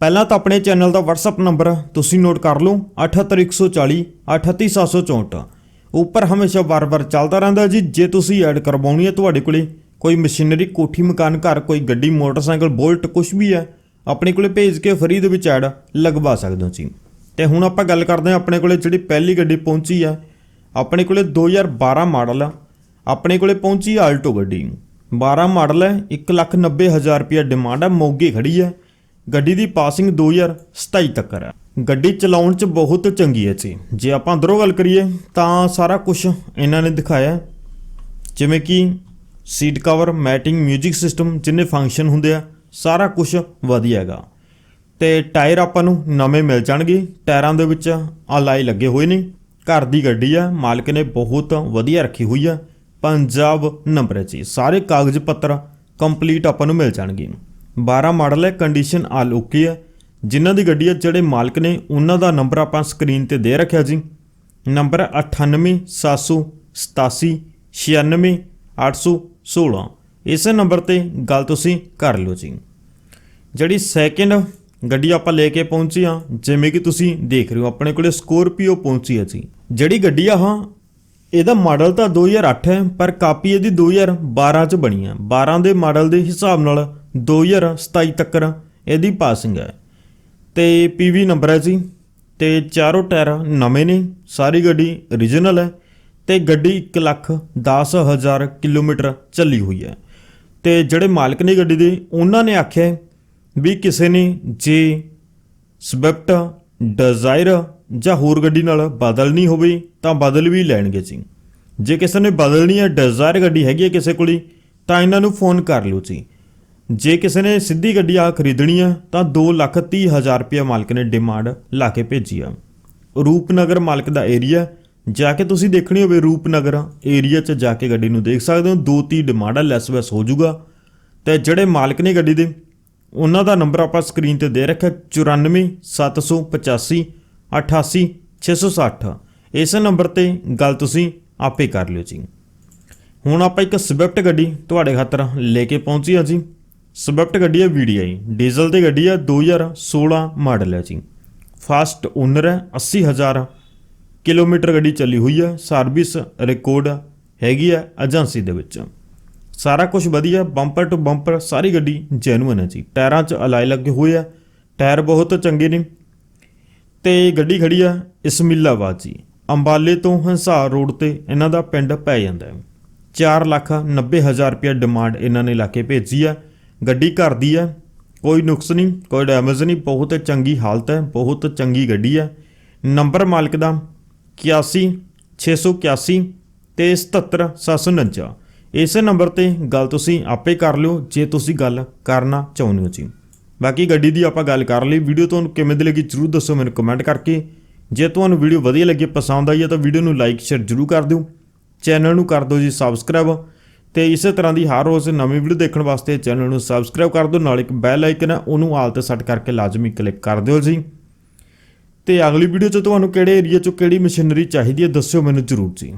ਪਹਿਲਾਂ ਤਾਂ ਆਪਣੇ ਚੈਨਲ ਦਾ WhatsApp ਨੰਬਰ ਤੁਸੀਂ ਨੋਟ ਕਰ ਲਓ 78140 38764 ਉੱਪਰ ਹਮੇਸ਼ਾ ਵਾਰ-ਵਾਰ ਚੱਲਦਾ ਰਹਿੰਦਾ ਜੀ। ਜੇ ਤੁਸੀਂ ਐਡ ਕਰਵਾਉਣੀ ਹੈ ਤੁਹਾਡੇ ਕੋਲੇ ਕੋਈ ਮਸ਼ੀਨਰੀ ਕੋਠੀ, ਮਕਾਨ, ਘਰ, ਕੋਈ ਗੱਡੀ, ਮੋਟਰਸਾਈਕਲ, ਬੋਲਟ ਕੁਝ ਵੀ ਹੈ, ਆਪਣੇ ਕੋਲੇ ਭੇਜ ਕੇ ਫਰੀ ਦੇ ਵਿੱਚ ਐਡ ਲਗਵਾ ਸਕਦੇ ਹੋ ਜੀ। ਤੇ ਹੁਣ ਆਪਾਂ ਗੱਲ ਕਰਦੇ ਹਾਂ ਆਪਣੇ ਕੋਲੇ ਜਿਹੜੀ ਪਹਿਲੀ ਗੱਡੀ ਪਹੁੰਚੀ ਆ। ਆਪਣੇ ਕੋਲੇ 2012 ਮਾਡਲ ਆ। ਆਪਣੇ ਕੋਲੇ ਪਹੁੰਚੀ ਆਲਟੋ ਗੱਡੀ। 12 ਮਾਡਲ ਹੈ 190000 ਰੁਪਏ ਡਿਮਾਂਡ ਹੈ ਮੋਗੇ ਖੜੀ ਹੈ। ਗੱਡੀ ਦੀ ਪਾਸਿੰਗ 2027 ਤੱਕ ਹੈ। ਗੱਡੀ ਚਲਾਉਣ 'ਚ ਬਹੁਤ ਚੰਗੀ ਹੈ ਜੀ। ਜੇ ਆਪਾਂ ਅੰਦਰੋਂ ਗੱਲ ਕਰੀਏ, ਤਾਂ ਸਾਰਾ ਕੁਝ ਇਹਨਾਂ ਨੇ ਦਿਖਾਇਆ ਜਿਵੇਂ ਕਿ ਸੀਟ ਕਵਰ, ਮੈਟਿੰਗ 뮤직 ਸਿਸਟਮ ਜਿੰਨੇ ਫੰਕਸ਼ਨ ਹੁੰਦੇ ਆ, ਸਾਰਾ ਕੁਝ ਵਧੀਆ ਹੈਗਾ। ਤੇ ਟਾਇਰ ਆਪਾਂ ਨੂੰ ਨਵੇਂ ਮਿਲ ਜਾਣਗੇ। ਟਾਇਰਾਂ ਦੇ ਵਿੱਚ ਅਲਾਈ ਲੱਗੇ ਹੋਏ ਨੇ। ਘਰ ਦੀ ਗੱਡੀ ਆ, ਮਾਲਕ ਨੇ ਬਹੁਤ ਵਧੀਆ ਰੱਖੀ ਹੋਈ ਆ। ਪੰਜਾਬ ਨੰਬਰ ਹੈ ਜੀ। ਸਾਰੇ ਕਾਗਜ਼ ਪੱਤਰ ਕੰਪਲੀਟ ਆਪਾਂ ਨੂੰ ਮਿਲ ਜਾਣਗੇ। 12 ਮਾਡਲ ਹੈ ਕੰਡੀਸ਼ਨ ਆਲ ਓਕੇ ਹੈ। ਜਿਨ੍ਹਾਂ ਦੀ ਗੱਡੀ ਹੈ, ਜਿਹੜੇ ਮਾਲਕ ਨੇ, ਉਹਨਾਂ ਦਾ ਨੰਬਰ ਆਪਾਂ ਸਕਰੀਨ ਤੇ ਦੇ ਰੱਖਿਆ ਜੀ। ਨੰਬਰ 98787 96816 ਇਸੇ ਨੰਬਰ ਤੇ ਗੱਲ ਤੁਸੀਂ ਕਰ ਲਓ ਜੀ। ਜਿਹੜੀ ਸੈਕਿੰਡ ਗੱਡੀ ਆਪਾਂ ਲੈ ਕੇ ਪਹੁੰਚੀ ਆ ਜਿਵੇਂ ਕਿ ਤੁਸੀਂ ਦੇਖ ਰਹੇ ਹੋ, ਆਪਣੇ ਕੋਲੇ ਸਕੋਰਪੀਓ ਪਹੁੰਚੀ ਹੈ ਜੀ। ਜਿਹੜੀ ਗੱਡੀ ਆ, ਹਾਂ ਇਹਦਾ ਮਾਡਲ ਤਾਂ 2008 ਹੈ, ਪਰ ਕਾਪੀ ਇਹਦੀ 2012 ਚ ਬਣੀ ਹੈ। 12 ਦੇ ਮਾਡਲ ਦੇ ਹਿਸਾਬ ਨਾਲ 2027 ਤੱਕ ਇਹਦੀ ਪਾਸਿੰਗ ਹੈ। ਤੇ ਪੀਵੀ ਨੰਬਰ ਹੈ ਜੀ। ਤੇ ਚਾਰੋਂ ਟਾਇਰ ਨਵੇਂ ਨੇ, ਸਾਰੀ ਗੱਡੀ origignal ਹੈ। ਤੇ ਗੱਡੀ 1 ਲੱਖ 10000 ਕਿਲੋਮੀਟਰ ਚੱਲੀ ਹੋਈ ਹੈ। ਤੇ ਜਿਹੜੇ ਮਾਲਕ ਨੇ ਗੱਡੀ ਦੇ, ਉਹਨਾਂ ਨੇ ਆਖਿਆ ਵੀ ਕਿਸੇ ਨੇ ਜੇ ਸਵਿਫਟ, ਡਿਜ਼ਾਇਰ ਜਾਂ ਹੋਰ ਗੱਡੀ ਨਾਲ ਬਦਲਣੀ ਹੋਵੇ, ਤਾਂ ਬਦਲ ਵੀ ਲੈਣਗੇ ਜੀ ਜੇ ਕਿਸੇ ਨੇ ਬਦਲਣੀ ਹੈ ਡਿਜ਼ਾਇਰ ਗੱਡੀ ਹੈਗੀ ਹੈ ਕਿਸੇ ਕੋਲੀ ਤਾਂ ਇਹਨਾਂ ਨੂੰ ਫੋਨ ਕਰ ਲਿਓ ਜੀ ਜੇ ਕਿਸੇ ਨੇ ਸਿੱਧੀ ਗੱਡੀ ਆ ਖਰੀਦਣੀ ਆ, ਤਾਂ 230000 ਰੁਪਏ ਮਾਲਕ ਨੇ ਡਿਮਾਂਡ ਲਾ ਕੇ ਭੇਜੀ ਆ। ਰੂਪਨਗਰ ਮਾਲਕ ਦਾ ਏਰੀਆ ਜਾ ਕੇ ਤੁਸੀਂ ਦੇਖਣੀ ਹੋਵੇ ਰੂਪਨਗਰ ਏਰੀਆ 'ਚ ਜਾ ਕੇ ਗੱਡੀ ਨੂੰ ਦੇਖ ਸਕਦੇ ਹੋ, ਦੋ ਤੀ ਡਿਮਾਂਡ ਆ, ਲੈਸ ਵੈਸ ਹੋ ਜਾਊਗਾ। ਤੇ ਜਿਹੜੇ ਮਾਲਕ ਨੇ ਗੱਡੀ ਦੇ, ਉਹਨਾਂ ਦਾ ਨੰਬਰ ਆਪਾਂ ਸਕਰੀਨ ਤੇ ਦੇ ਰੱਖਿਆ 94785 88660 ਇਸ ਨੰਬਰ ਤੇ ਗੱਲ ਤੁਸੀਂ ਆਪੇ ਕਰ ਲਿਓ ਜੀ। ਹੁਣ ਆਪਾਂ ਇੱਕ ਸਵਿਫਟ ਗੱਡੀ ਤੁਹਾਡੇ ਖਾਤਰ ਲੈ ਕੇ ਪਹੁੰਚੀ ਆ ਜੀ। ਸਵਿਫਟ ਗੱਡੀ ਹੈ VDI ਡੀਜ਼ਲ ਤੇ ਗੱਡੀ ਹੈ 2016 ਮਾਡਲ ਹੈ ਜੀ। ਫਾਸਟ ਓਨਰ ਹੈ 80000 ਕਿਲੋਮੀਟਰ ਗੱਡੀ ਚੱਲੀ ਹੋਈ ਹੈ। ਸਰਵਿਸ ਰਿਕਾਰਡ ਹੈਗੀ ਹੈ ਏਜੰਸੀ ਦੇ ਵਿੱਚ। ਸਾਰਾ ਕੁਝ ਵਧੀਆ ਬੰਪਰ ਟੂ ਬੰਪਰ ਸਾਰੀ ਗੱਡੀ ਜੈਨੂਇਨ ਹੈ ਜੀ। ਟਾਇਰਾਂ 'ਚ ਅਲਾਈ ਲੱਗੇ ਹੋਏ ਆ ਟਾਇਰ ਬਹੁਤ ਚੰਗੇ ਨੇ। ਤੇ ਗੱਡੀ ਖੜੀ ਆ ਇਸਮਿਲਾਬਾਦ ਜੀ। ਅੰਬਾਲੇ ਤੋਂ ਹੰਸਾਰ ਰੋਡ ਤੇ ਇਹਨਾਂ ਦਾ ਪਿੰਡ ਪੈ ਜਾਂਦਾ ਹੈ। 4 ਲੱਖ 90 ਹਜ਼ਾਰ ਰੁਪਏ ਡਿਮਾਂਡ ਇਹਨਾਂ ਨੇ ਲਾ ਕੇ ਭੇਜੀ ਆ। ਗੱਡੀ ਘਰ ਦੀ ਆ। ਕੋਈ ਨੁਕਸ ਨਹੀਂ, ਕੋਈ ਡੈਮੇਜ ਨਹੀਂ, ਬਹੁਤ ਚੰਗੀ ਹਾਲਤ ਹੈ, ਬਹੁਤ ਚੰਗੀ ਗੱਡੀ ਆ। ਨੰਬਰ ਮਾਲਕ ਦਾ 81 681 ਤੇ 77749 ਇਸੇ ਨੰਬਰ ਤੇ ਗੱਲ ਤੁਸੀਂ ਆਪੇ ਕਰ ਲਿਓ, ਜੇ ਤੁਸੀਂ ਗੱਲ ਕਰਨਾ ਚਾਹੁੰਦੇ ਹੋ ਜੀ। ਬਾਕੀ ਗੱਡੀ ਦੀ ਆਪਾਂ ਗੱਲ ਕਰ ਲਈ। ਵੀਡੀਓ ਤੁਹਾਨੂੰ ਕਿਵੇਂ ਦੀ ਲੱਗੀ ਜਰੂਰ ਦੱਸੋ ਮੈਨੂੰ ਕਮੈਂਟ ਕਰਕੇ। ਜੇ ਤੁਹਾਨੂੰ ਵੀਡੀਓ ਵਧੀਆ ਲੱਗੀ, ਪਸੰਦ ਆਈ ਹੈ ਤਾਂ ਵੀਡੀਓ ਨੂੰ ਲਾਈਕ ਸ਼ੇਅਰ ਜਰੂਰ ਕਰ ਦਿਓ। ਚੈਨਲ ਨੂੰ ਕਰ ਦਿਓ ਜੀ ਸਬਸਕ੍ਰਾਈਬ ਤੇ ਇਸੇ ਤਰ੍ਹਾਂ ਦੀ ਹਰ ਰੋਜ਼ ਨਵੀਂ ਵੀਡੀਓ ਦੇਖਣ ਵਾਸਤੇ ਚੈਨਲ ਨੂੰ ਸਬਸਕ੍ਰਾਈਬ ਕਰ ਦਿਓ, ਨਾਲ ਇੱਕ ਬੈਲ ਆਈਕਨ ਹੈ ਉਹਨੂੰ ਆਲ ਤੇ ਸੈੱਟ ਕਰਕੇ ਲਾਜ਼ਮੀ ਕਲਿੱਕ ਕਰ ਦਿਓ ਜੀ। ਤੇ ਅਗਲੀ ਵੀਡੀਓ 'ਚ ਤੁਹਾਨੂੰ ਕਿਹੜੇ ਏਰੀਆ 'ਚੋਂ ਕਿਹੜੀ ਮਸ਼ੀਨਰੀ ਚਾਹੀਦੀ ਹੈ ਦੱਸਿਓ ਮੈਨੂੰ ਜਰੂਰ ਜੀ।